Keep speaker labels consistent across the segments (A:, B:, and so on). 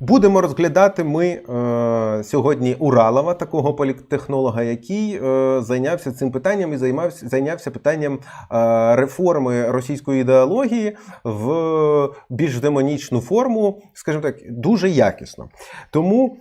A: Будемо розглядати ми е, сьогодні Уралова, такого політехнолога, який е, зайнявся цим питанням і займався зайнявся питанням е, реформи російської ідеології в більш демонічну форму, скажімо так, дуже якісно. Тому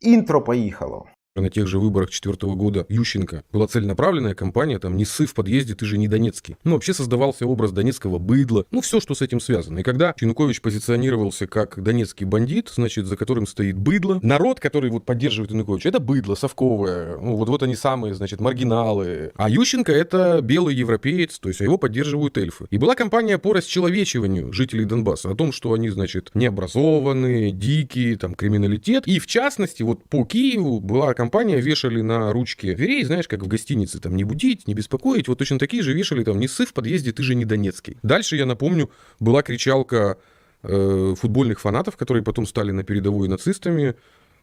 A: інтро поїхало.
B: На тех же выборах четвертого года Ющенко была целенаправленная кампания, там, не ссы в подъезде, ты же не Донецкий. Ну, вообще создавался образ донецкого быдла, ну, все, что с этим связано. И когда Янукович позиционировался как донецкий бандит, значит, за которым стоит быдло, народ, который вот поддерживает Януковича, это быдло, совковое, ну, вот, вот они самые, значит, маргиналы. А Ющенко это белый европеец, то есть его поддерживают эльфы. И была кампания по расчеловечиванию жителей Донбасса, о том, что они, значит, необразованные, дикие, там, криминалитет. И в частности, вот по Киеву была кампания, вешали на ручки дверей, знаешь, как в гостинице, там, не будить, не беспокоить. Вот точно такие же вешали, там, не ссы в подъезде, ты же не Донецкий. Дальше, я напомню, была кричалка э, футбольных фанатов, которые потом стали на передовой нацистами.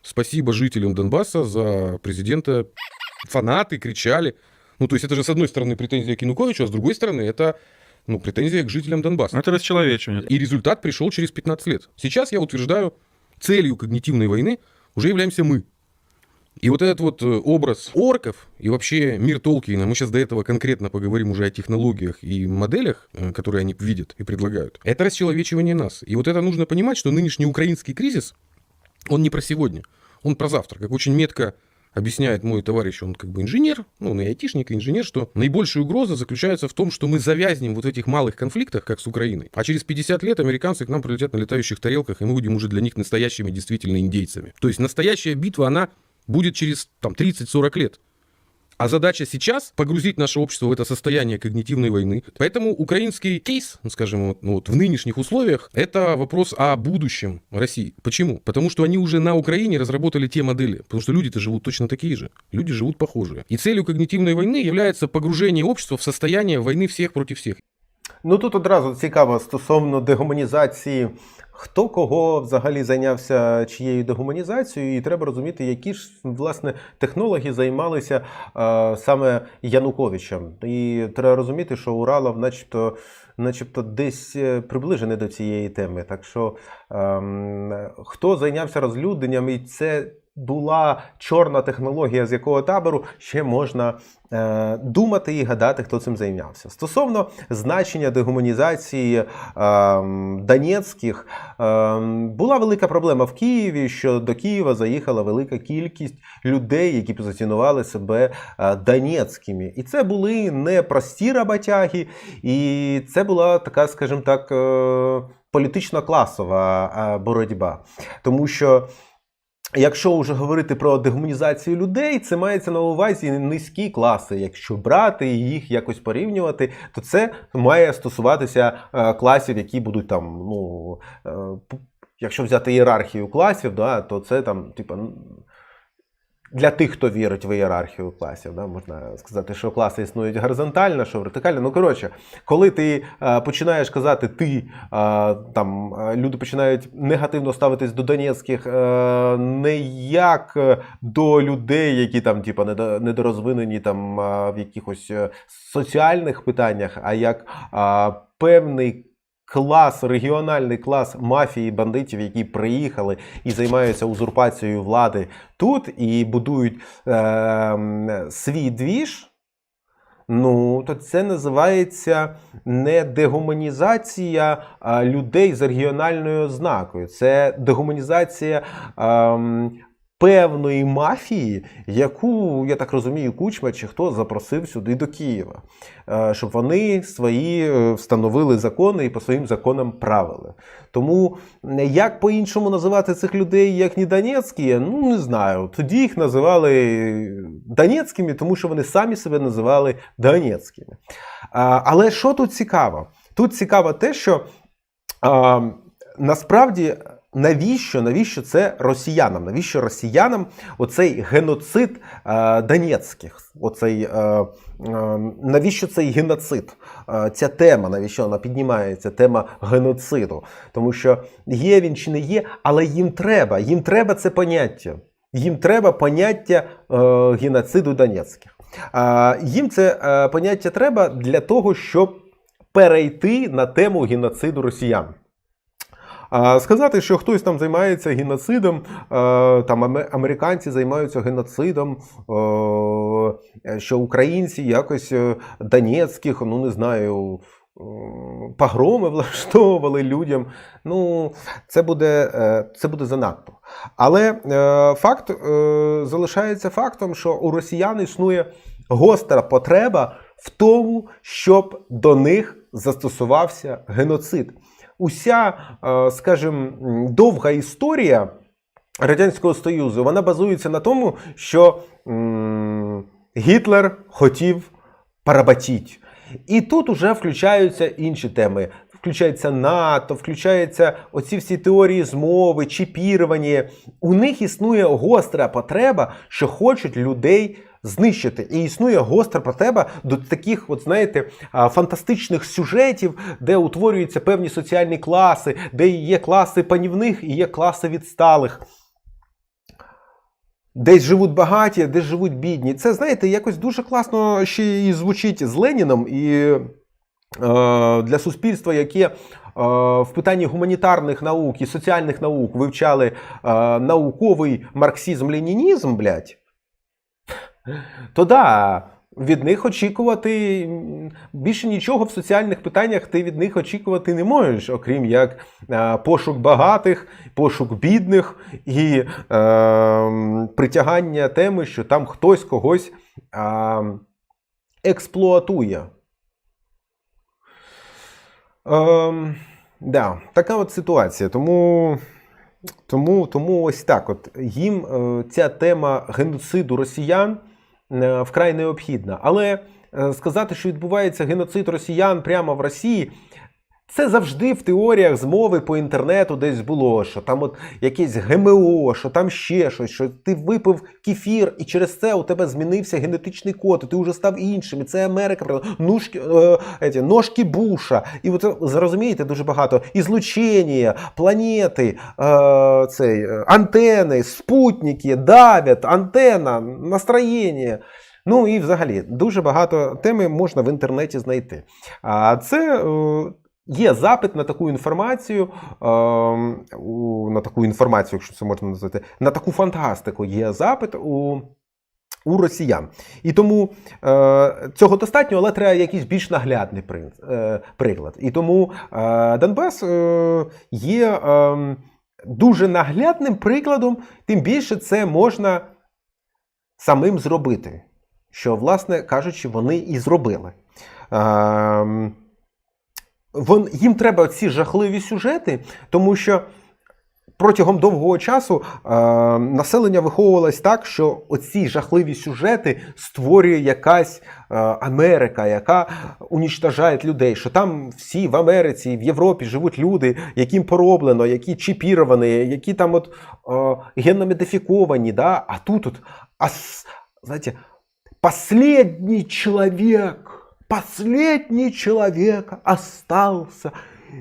B: Спасибо жителям Донбасса за президента. Фанаты кричали. Ну, то есть это же, с одной стороны, претензия к Януковичу, а с другой стороны, это ну, претензия к жителям Донбасса.
C: Это расчеловечивание.
B: И результат пришел через 15 лет. Сейчас я утверждаю, целью когнитивной войны уже являемся мы. И вот этот вот э, образ орков и вообще мир Толкиена, мы сейчас до этого конкретно поговорим уже о технологиях и моделях, э, которые они видят и предлагают, это расчеловечивание нас. И вот это нужно понимать, что нынешний украинский кризис, он не про сегодня, он про завтра. Как очень метко объясняет мой товарищ, он как бы инженер, ну, он и айтишник, и инженер, что наибольшая угроза заключается в том, что мы завязнем вот в этих малых конфликтах, как с Украиной, а через 50 лет американцы к нам прилетят на летающих тарелках, и мы будем уже для них настоящими действительно индейцами. То есть настоящая битва, она будет через там, 30-40 лет. А задача сейчас погрузить наше общество в это состояние когнитивной войны. Поэтому украинский кейс, ну, скажем, вот, ну, вот в нынешних условиях, это вопрос о будущем России. Почему? Потому что они уже на Украине разработали те модели. Потому что люди-то живут точно такие же. Люди живут похожие. И целью когнитивной войны является погружение общества в состояние войны всех против всех.
A: Ну тут одразу цікаво стосовно дегуманізації. Хто кого взагалі зайнявся чиєю дегуманізацією, і треба розуміти, які ж власне технологи займалися е, саме Януковичем. І треба розуміти, що Уралов, начебто, начебто, десь е, приближений до цієї теми. Так що ем, хто зайнявся розлюдненням, і це була чорна технологія, з якого табору ще можна е, думати і гадати, хто цим зайнявся. Стосовно значення дегуманізації е, Донецьких, е, була велика проблема в Києві, що до Києва заїхала велика кількість людей, які позиціонували себе е, донецькими. І це були не прості роботяги, і це була така, скажімо так, е, політично класова е, боротьба. Тому що. Якщо вже говорити про дегуманізацію людей, це мається на увазі низькі класи. Якщо брати і їх якось порівнювати, то це має стосуватися е, класів, які будуть там, ну е, якщо взяти ієрархію класів, да, то це там, типа. Для тих, хто вірить в ієрархію класів, да, можна сказати, що класи існують горизонтально, що вертикально. Ну коротше, коли ти е, починаєш казати ти, е, там е, люди починають негативно ставитись до донецьких е, не як е, до людей, які там, типа, недо- недорозвинені там е, в якихось соціальних питаннях, а як е, певний. Клас, регіональний клас мафії, бандитів, які приїхали і займаються узурпацією влади тут і будують е, свій двіж, ну, то це називається не дегуманізація людей з регіональною ознакою. Це дегуманізація ем, певної мафії, яку, я так розумію, Кучма чи хто запросив сюди до Києва, е, щоб вони свої е, встановили закони і по своїм законам правили. Тому е, як по-іншому називати цих людей, як не Донецькі, ну не знаю. Тоді їх називали Донецькими, тому що вони самі себе називали Донецькими. Але що тут цікаво? Тут цікаво те, що насправді. Навіщо, навіщо це росіянам? Навіщо росіянам оцей геноцид е, донецьких? Оцей, е, е, навіщо цей геноцид? Е, ця тема, навіщо вона піднімається? Тема геноциду. Тому що є він чи не є, але їм треба. Їм треба це поняття. Їм треба поняття е, геноциду донецьких. Е, їм це е, поняття треба для того, щоб перейти на тему геноциду росіян. Сказати, що хтось там займається геноцидом, е, там американці займаються геноцидом, е, що українці якось е, донецьких, ну не знаю, е, погроми влаштовували людям. Ну, це буде, е, це буде занадто. Але е, факт е, залишається фактом, що у росіян існує гостра потреба в тому, щоб до них застосувався геноцид. Уся, е, скажімо, довга історія Радянського Союзу вона базується на тому, що Гітлер хотів парабатіть. І тут уже включаються інші теми. Включається НАТО, включаються оці всі теорії змови, чіпірування. У них існує гостра потреба, що хочуть людей знищити. І існує гостра потреба до таких, от знаєте, фантастичних сюжетів, де утворюються певні соціальні класи, де є класи панівних і є класи відсталих. Десь живуть багаті, десь живуть бідні. Це, знаєте, якось дуже класно ще і звучить з Леніном і е, для суспільства, яке е, в питанні гуманітарних наук і соціальних наук вивчали е, науковий марксизм-ленінізм, блядь, то да, від них очікувати більше нічого в соціальних питаннях ти від них очікувати не можеш, окрім як е, пошук багатих, пошук бідних і е, притягання теми, що там хтось когось е, експлуатує. Ем, да, така от ситуація. Тому, тому, тому ось так. От їм е, ця тема геноциду росіян е, вкрай необхідна. Але е, сказати, що відбувається геноцид росіян прямо в Росії. Це завжди в теоріях змови по інтернету десь було, що там от якесь ГМО, що там ще щось, що ти випив кефір, і через це у тебе змінився генетичний код, і ти вже став іншим. І це Америка ножки, е, ножки Буша. І от зрозумієте дуже багато ізлучення, планети, е, цей, е, антени, спутники, давят, антена, настроєння. Ну і взагалі дуже багато теми можна в інтернеті знайти. А це. е, Є запит на таку інформацію, е, на таку інформацію, якщо це можна назвати, на таку фантастику є запит у, у росіян. І тому е, цього достатньо, але треба якийсь більш наглядний е, приклад. І тому е, Донбас є е, дуже наглядним прикладом, тим більше це можна самим зробити. Що, власне кажучи, вони і зробили. Вон, їм треба ці жахливі сюжети, тому що протягом довгого часу е, населення виховувалось так, що оці жахливі сюжети створює якась е, Америка, яка унічтажає людей. Що там всі в Америці, в Європі живуть люди, яким пороблено, які чіпіровані, які там от е, генно-модифіковані, да? а тут от, ас, знаєте, последний человек, последний человек остался,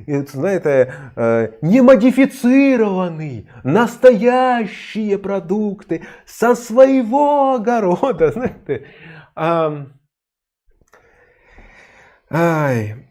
A: знаете, э, немодифицированный, настоящие продукты со своего огорода, знаете. Ам, ай,